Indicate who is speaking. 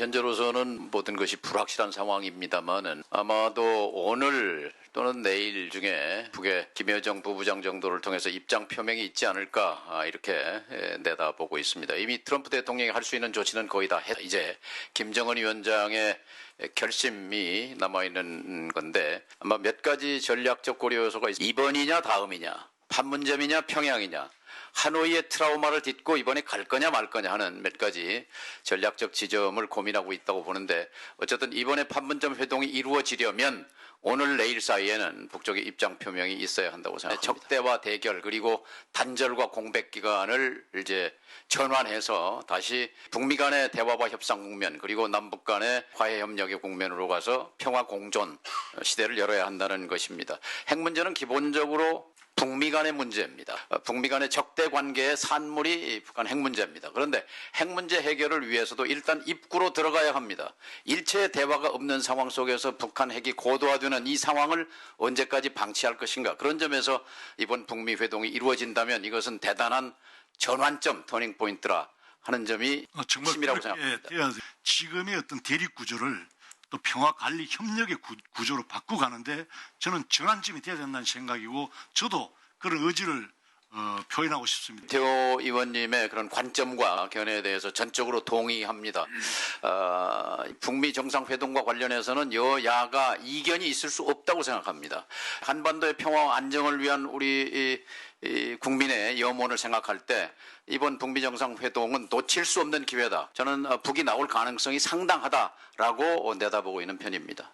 Speaker 1: 현재로서는 모든 것이 불확실한 상황입니다만은 아마도 오늘 또는 내일 중에 북의 김여정 부부장 정도를 통해서 입장 표명이 있지 않을까 아, 이렇게 예, 내다보고 있습니다. 이미 트럼프 대통령이 할 수 있는 조치는 거의 다 했. 이제 김정은 위원장의 결심이 남아 있는 건데 아마 몇 가지 전략적 고려 요소가 있. 이번이냐 다음이냐 판문점이냐 평양이냐 하노이의 트라우마를 딛고 이번에 갈 거냐 말 거냐 하는 몇 가지 전략적 지점을 고민하고 있다고 보는데 어쨌든 이번에 판문점 회동이 이루어지려면 오늘 내일 사이에는 북쪽의 입장 표명이 있어야 한다고 생각합니다. 적대와 대결 그리고 단절과 공백 기간을 이제 전환해서 다시 북미 간의 대화와 협상 국면 그리고 남북 간의 화해 협력의 국면으로 가서 평화 공존 시대를 열어야 한다는 것입니다. 핵 문제는 기본적으로 북미 간의 문제입니다. 어, 북미 간의 적대 관계의 산물이 북한 핵 문제입니다. 그런데 핵 문제 해결을 위해서도 일단 입구로 들어가야 합니다. 일체의 대화가 없는 상황 속에서 북한 핵이 고도화되는 이 상황을 언제까지 방치할 것인가. 그런 점에서 이번 북미 회동이 이루어진다면 이것은 대단한 전환점, 터닝 포인트라 하는 점이
Speaker 2: 어, 정말
Speaker 1: 심이라고
Speaker 2: 그렇게
Speaker 1: 생각합니다.
Speaker 2: 돼야 돼. 지금의 어떤 대립 구조를 또 평화 관리 협력의 구, 구조로 바꾸가는데 저는 전환점이 돼야 된다는 생각이고 저도 그런 의지를 어, 표현하고 싶습니다.
Speaker 1: 태호 의원님의 그런 관점과 견해에 대해서 전적으로 동의합니다. 어, 북미 정상회동과 관련해서는 여야가 이견이 있을 수 없다고 생각합니다. 한반도의 평화와 안정을 위한 우리 이, 이 국민의 염원을 생각할 때 이번 북미 정상회동은 놓칠 수 없는 기회다. 저는 어, 북이 나올 가능성이 상당하다라고 내다보고 있는 편입니다.